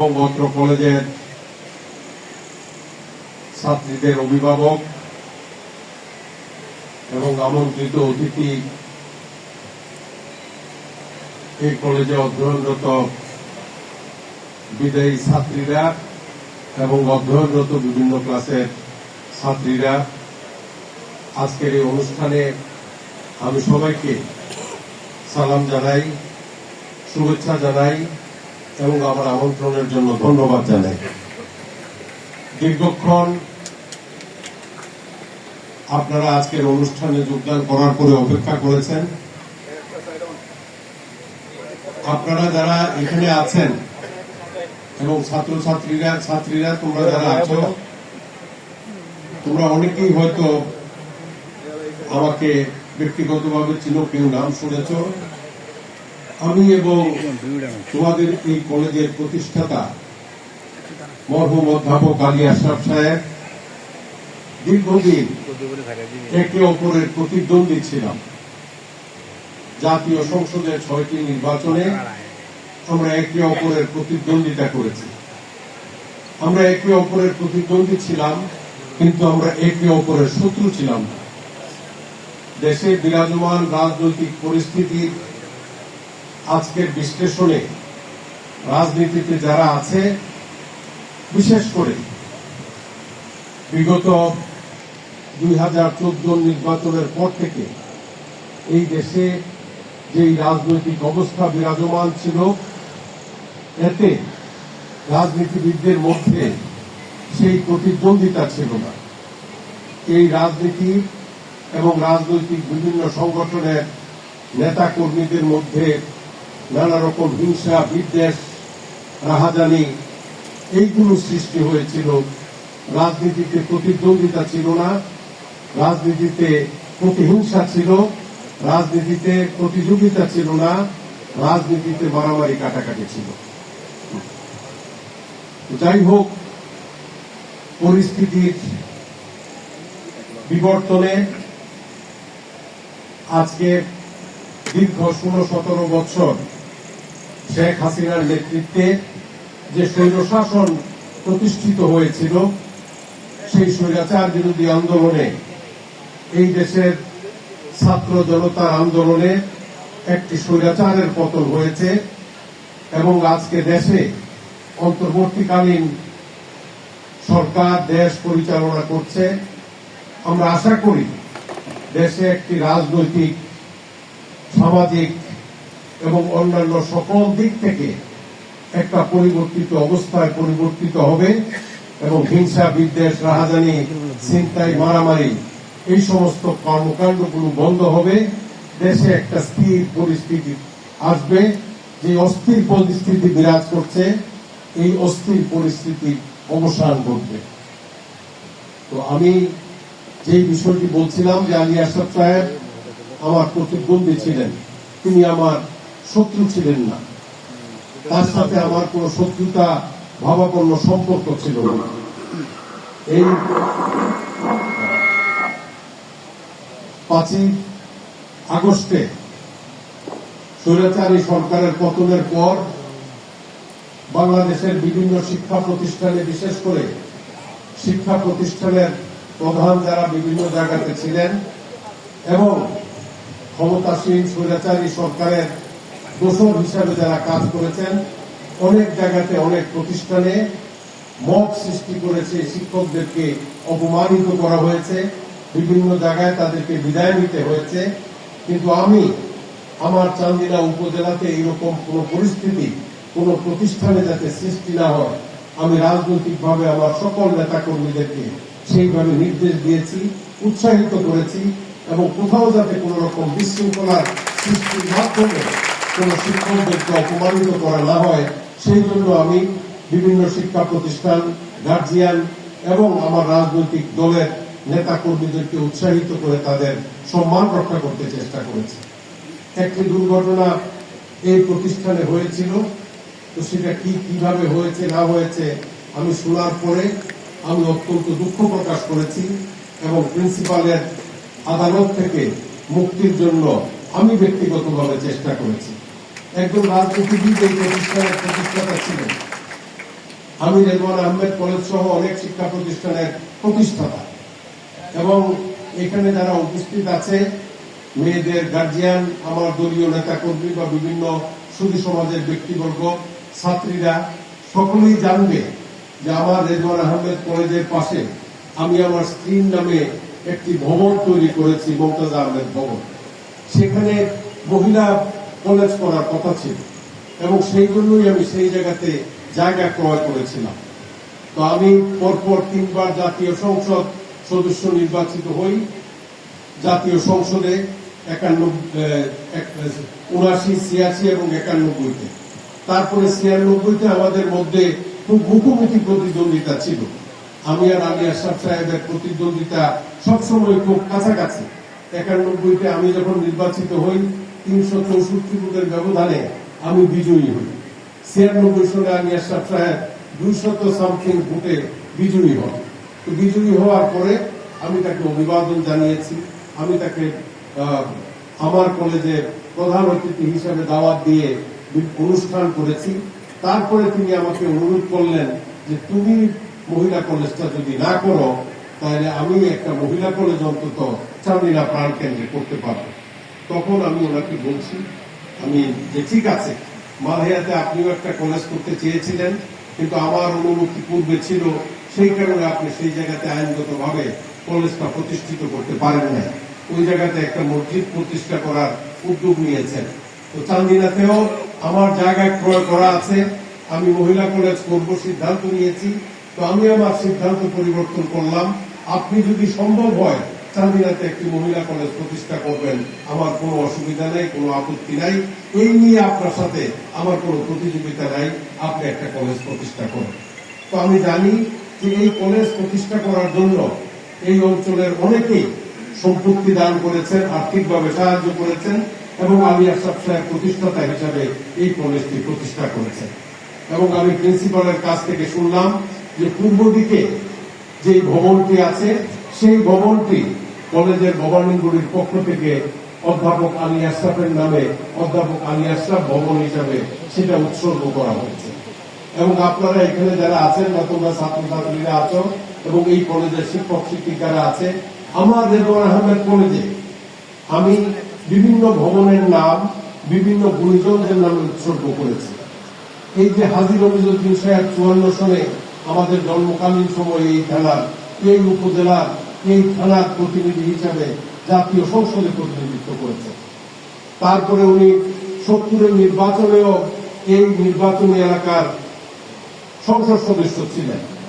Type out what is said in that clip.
অত্র কলেজের ছাত্রীদের অভিভাবক এবং আমন্ত্রিত অতিথি এই কলেজে অধ্যয়নরত বিদায়ী ছাত্রীরা এবং অধ্যয়নরত বিভিন্ন ক্লাসের ছাত্রীরা, আজকের এই অনুষ্ঠানে আমি সবাইকে সালাম জানাই, শুভেচ্ছা জানাই। এবং আমার আমন্ত্রণের জন্য ধন্যবাদ জানাই। দীর্ঘক্ষণ আপনারা আজকের অনুষ্ঠানে যোগদান করার পরে অপেক্ষা করেছেন। আপনারা যারা এখানে আছেন এবং ছাত্রছাত্রীরা, ছাত্রীরা, তোমরা যারা আছো, তোমরা অনেকেই হয়তো আমাকে ব্যক্তিগতভাবে চিনো কেউ নাম শুনেছ। আমি এবং তোমাদের এই কলেজের প্রতিষ্ঠাতা, মরহুম অধ্যাপক আলী আশরাফ সাহেব, দীর্ঘদিন একে অপরের প্রতিদ্বন্দ্বী ছিলাম। জাতীয় সংসদের ছয়টি নির্বাচনে আমরা একে অপরের প্রতিদ্বন্দ্বিতা করেছি। আমরা একে অপরের প্রতিদ্বন্দ্বী ছিলাম, কিন্তু আমরা একে অপরের শত্রু ছিলাম দেশে বিরাজমান রাজনৈতিক পরিস্থিতির আজকের বিশ্লেষণে রাজনীতিতে যারা আছে, বিশেষ করে বিগত দুই হাজার চোদ্দ নির্বাচনের পর থেকে এই দেশে যেই রাজনৈতিক অবস্থা বিরাজমান ছিল, এতে রাজনীতিবিদদের মধ্যে সেই প্রতিদ্বন্দ্বিতা ছিল না। এই রাজনীতি এবং রাজনৈতিক বিভিন্ন সংগঠনের নেতা কর্মীদের মধ্যে নানা রকম হিংসা, বিদ্বেষ, রাহাজানি, এইগুলো সৃষ্টি হয়েছিল। রাজনীতিতে প্রতিদ্বন্দ্বিতা ছিল না। রাজনীতিতে প্রতিহিংসা ছিল। রাজনীতিতে প্রতিযোগিতা ছিল না। রাজনীতিতে মারামারি কাটাকাটি ছিল। যাই হোক, পরিস্থিতির বিবর্তনে আজকে দীর্ঘ ষোলো সতেরো বছর শেখ হাসিনার নেতৃত্বে যে স্বৈরশাসন প্রতিষ্ঠিত হয়েছিল, সেই স্বৈরাচার বিরোধী আন্দোলনে এই দেশের ছাত্র জনতার আন্দোলনে একটি স্বৈরাচারের পতন হয়েছে এবং আজকে দেশে অন্তর্বর্তীকালীন সরকার, দেশ পরিচালনা করছে। আমরা আশা করি দেশে একটি রাজনৈতিক, সামাজিক এবং অন্যান্য সকল দিক থেকে একটা পরিবর্তিত অবস্থায় পরিবর্তিত হবে এবং হিংসা, বিদ্বেষ, রাহাজানি, ছিনতাই, মারামারি, এই সমস্ত কর্মকাণ্ডগুলো বন্ধ হবে। দেশে একটা স্থির পরিস্থিতি আসবে। যে অস্থির পরিস্থিতি বিরাজ করছে, এই অস্থির পরিস্থিতির অবসান ঘটবে। তো আমি যেই বিষয়টি বলছিলাম যে আলী আশরাফ সাহেব আমার প্রতিদ্বন্দ্বী ছিলেন। তিনি আমার শত্রু ছিলেন না। তার সাথে আমার কোন শত্রুতা, ভাবাপন্ন সম্পর্ক ছিল না। এই পাঁচই আগস্টে স্বৈরাচারী সরকারের পতনের পর বাংলাদেশের বিভিন্ন শিক্ষা প্রতিষ্ঠানে, বিশেষ করে শিক্ষা প্রতিষ্ঠানের প্রধান যারা বিভিন্ন জায়গাতে ছিলেন এবং ক্ষমতাসীন স্বৈরাচারী সরকারের দোষর হিসাবে যারা কাজ করেছেন, অনেক জায়গাতে, অনেক প্রতিষ্ঠানে মত সৃষ্টি করেছে, শিক্ষকদেরকে অপমানিত করা হয়েছে, বিভিন্ন জায়গায় তাদেরকে বিদায় নিতে হয়েছে। কিন্তু আমি আমার চান্দিনা উপজেলাতে এইরকম কোন পরিস্থিতি, কোন প্রতিষ্ঠানে যাতে সৃষ্টি না হয়, আমি রাজনৈতিকভাবে আমার সকল নেতা কর্মীদেরকে সেইভাবে নির্দেশ দিয়েছি, উৎসাহিত করেছি এবং কোথাও যাতে কোন রকম বিশৃঙ্খলার সৃষ্টির মাধ্যমে কোন শিক্ষকদেরকে অপমানিত করা না হয়, সেই জন্য আমি বিভিন্ন শিক্ষা প্রতিষ্ঠান গার্জিয়ান এবং আমার রাজনৈতিক দলের নেতা কর্মীদেরকে উৎসাহিত করে তাদের সম্মান রক্ষা করতে চেষ্টা করেছি। একটি দুর্ঘটনা এই প্রতিষ্ঠানে হয়েছিল, তো সেটা কি, কীভাবে হয়েছে, না হয়েছে, আমি শোনার পরে আমি অত্যন্ত দুঃখ প্রকাশ করেছি এবং প্রিন্সিপালের আদালত থেকে মুক্তির জন্য আমি ব্যক্তিগতভাবে চেষ্টা করেছি। একজন প্রতিষ্ঠাতা ছিলেন। আমি আহমেদ কলেজ সহ অনেক শিক্ষা প্রতিষ্ঠানের প্রতিষ্ঠাতা। এবং এখানে যারা উপস্থিত আছে, মেয়েদের গার্জিয়ান আমার দলীয় বা বিভিন্ন সুদী সমাজের ব্যক্তিবর্গ, ছাত্রীরা, সকলেই জানবে যে আমার রেজওয়ান আহমেদ কলেজের পাশে আমি আমার স্ত্রীর নামে একটি ভবন তৈরি করেছি, মমতাজ আহমেদ ভবন। সেখানে মহিলা কলেজ করার কথা ছিল। এবং সেই জন্যই আমি সেই জায়গাতে জায়গা ক্রয় করেছিলাম। তো আমি পরপর তিনবার জাতীয় সংসদ সদস্য নির্বাচিত হই। জাতীয় সংসদে একানব্বই উনাশি, ছিয়াশি এবং একানব্বইতে। তারপরে ছিয়ানব্বইতে আমাদের মধ্যে খুব মুখোমুখি প্রতিদ্বন্দ্বিতা ছিল। আমি আর আলী আশরাফ সাহেবের প্রতিদ্বন্দ্বিতা সবসময় খুব কাছাকাছি। একানব্বইতে আমি যখন নির্বাচিত হই তিনশো চৌষট্টি ভোটের ব্যবধানে আমি বিজয়ী হই। ছিয়ানব্বই সালে আলী আশরাফ সাহেব দুইশত সামথিং ভোটে বিজয়ী হন। তো বিজয়ী হওয়ার পরে আমি তাকে অভিবাদন জানিয়েছি। আমি তাকে আমার কলেজে প্রধান অতিথি হিসাবে দাওয়াত দিয়ে অনুষ্ঠান করেছি। তারপরে তিনি আমাকে অনুরোধ করলেন যে তুমি মহিলা কলেজটা যদি না করো, তাহলে আমি একটা মহিলা কলেজ অন্তত চান্দিনা প্রাণ কেন্দ্রে করতে পারব। তখন আমি ওনাকে বলছি, আমি যে ঠিক আছে, মালহেয়াতে আপনিও একটা কলেজ করতে চেয়েছিলেন, কিন্তু আমার অনুমতি পূর্বে ছিল, সেই কারণে আপনি সেই জায়গাতে আইনগতভাবে কলেজটা প্রতিষ্ঠিত করতে পারেন না ওই জায়গাতে একটা মসজিদ প্রতিষ্ঠা করার উদ্যোগ নিয়েছেন। তো চান্দিনাতেও আমার জায়গায় ক্রয় করা আছে, আমি মহিলা কলেজ করব সিদ্ধান্ত নিয়েছি, তো আমি আমার সিদ্ধান্ত পরিবর্তন করলাম। আপনি যদি সম্ভব হয় চান্দিনাতে একটি মহিলা কলেজ প্রতিষ্ঠা করবেন। আমার কোনো অসুবিধা নেই, কোনো আপত্তি নাই। এই নিয়ে আপনার সাথে আমার কোনো প্রতিযোগিতা নাই। আপনি একটা কলেজ প্রতিষ্ঠা করেন। তো আমি জানি যে এই কলেজ প্রতিষ্ঠা করার জন্য এই অঞ্চলের অনেকেই সম্পত্তি দান করেছেন, আর্থিকভাবে সাহায্য করেছেন এবং আলী আশরাফ সাহেব প্রতিষ্ঠাতা হিসাবে এই কলেজটি প্রতিষ্ঠা করেছেন এবং আমি প্রিন্সিপালের কাছ থেকে শুনলাম যে পূর্ব দিকে যে ভবনটি আছে সেই ভবনটি কলেজের বডির পক্ষ থেকে অধ্যাপক আলী আশরাফের নামে অধ্যাপক আলী আশরাফ ভবন হিসাবে সেটা উৎসর্গ করা হয়েছে। এবং আপনারা এখানে যারা আছেন বা তোমরা ছাত্রছাত্রীরা আছো এবং এই কলেজের শিক্ষক শিক্ষিকারা আছে, আমার রেদওয়ান আহমেদ কলেজে আমি বিভিন্ন ভবনের নাম, বিভিন্ন গুরুজনদের নামে উৎসর্গ করেছি। এই যে হাজির অমিজুদ্দিন সাহেব চুয়ান্ন সনে আমাদের জন্মকালীন সময় এই থানার এই উপজেলার এই থানার প্রতিনিধি হিসাবে জাতীয় সংসদে প্রতিনিধিত্ব করেছে তারপরে উনি সত্তরের নির্বাচনেও এই নির্বাচনী এলাকার সংসদ সদস্য ছিলেন।